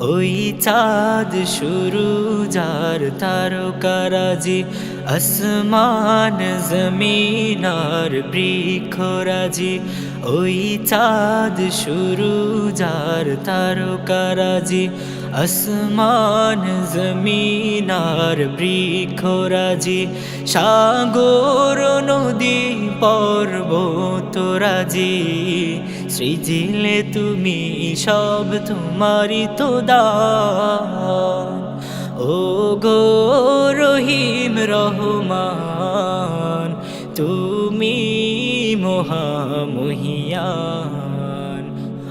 ওই চাঁদ শুরু যার তারকারাজি আসমান জমিনার বৃক্ষরাজি। ওই চাঁদ শুরু যার তারকারাজি আসমান জমিনার বৃক্ষরাজি, সাগর নদী পর্বতরাজি। সৃজিলে তুমি সব তোমারই তো দান। ও গো রহিম রহমান, তুমি মহামহিয়ান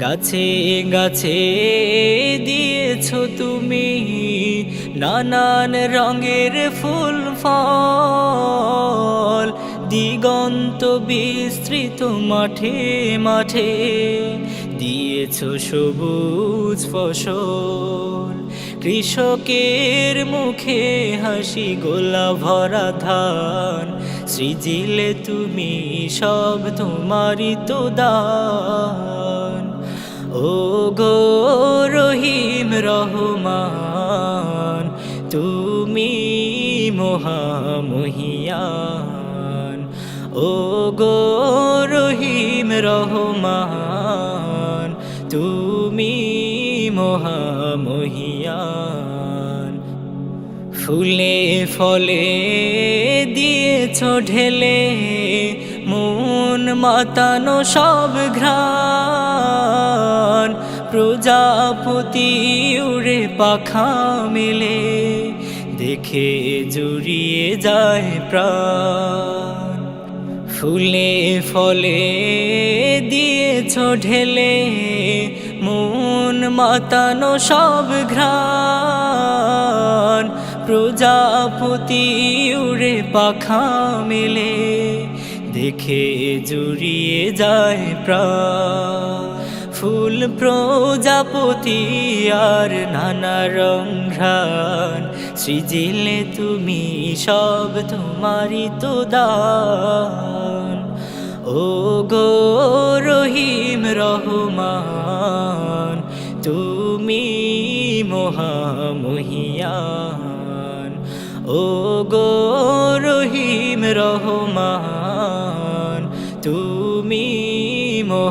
গাছে গাছে দিয়েছ তুমি নানান রঙের ফুল, ফল। দিগন্ত বিস্তৃত মাঠে মাঠে দিয়েছ সবুজ ফসল। কৃষকের মুখে হাসি, গোলা ভরা ধান। সৃজিলে তুমি সব তোমারই তো দান। ও গো রহিম রহমান, তুমি মহামহিয়ান। ও গো রহিম রহমান, তুমি মহামহিয়ান। ফুলে ফলে দিয়েছ ঢেলে মন মাতানো সব ঘ্রাণ, প্রজাপতি উড়ে পাখা মেলে, দেখে জুড়িয়ে যায় প্রাণ। ফুলে ফলে দিয়েছ ঢেলে, মন মাতানো সব ঘ্রাণ, প্রজাপতি উড়ে পাখা মেলে দেখে জুড়িয়ে যায় প্রাণ। ফুল প্রজাপতি আর নানা রং ঘ্রাণ। সৃজিলে তুমি সব তোমারই তো দান। ও গো রহিম রহমান, তুমি মহামহিয়ান। ও গো রহিম রহমান।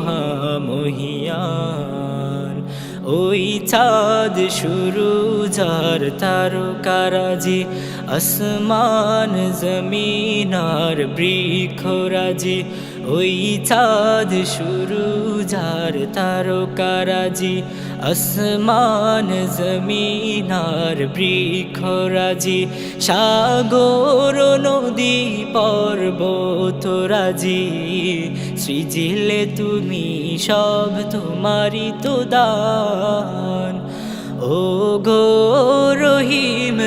মহামহিয়ান। ওই চাঁদ শুরু যার তারকারাজি। আসমান জমিনার বৃক্ষরাজি, ওই চাঁদ শুরু যার তারকারাজি। আসমান জমিনার বৃক্ষরাজি, সাগর নদী পর্বতরাজি। সৃজিলে তুমি সব তোমারই তো দান। ও গো রহিম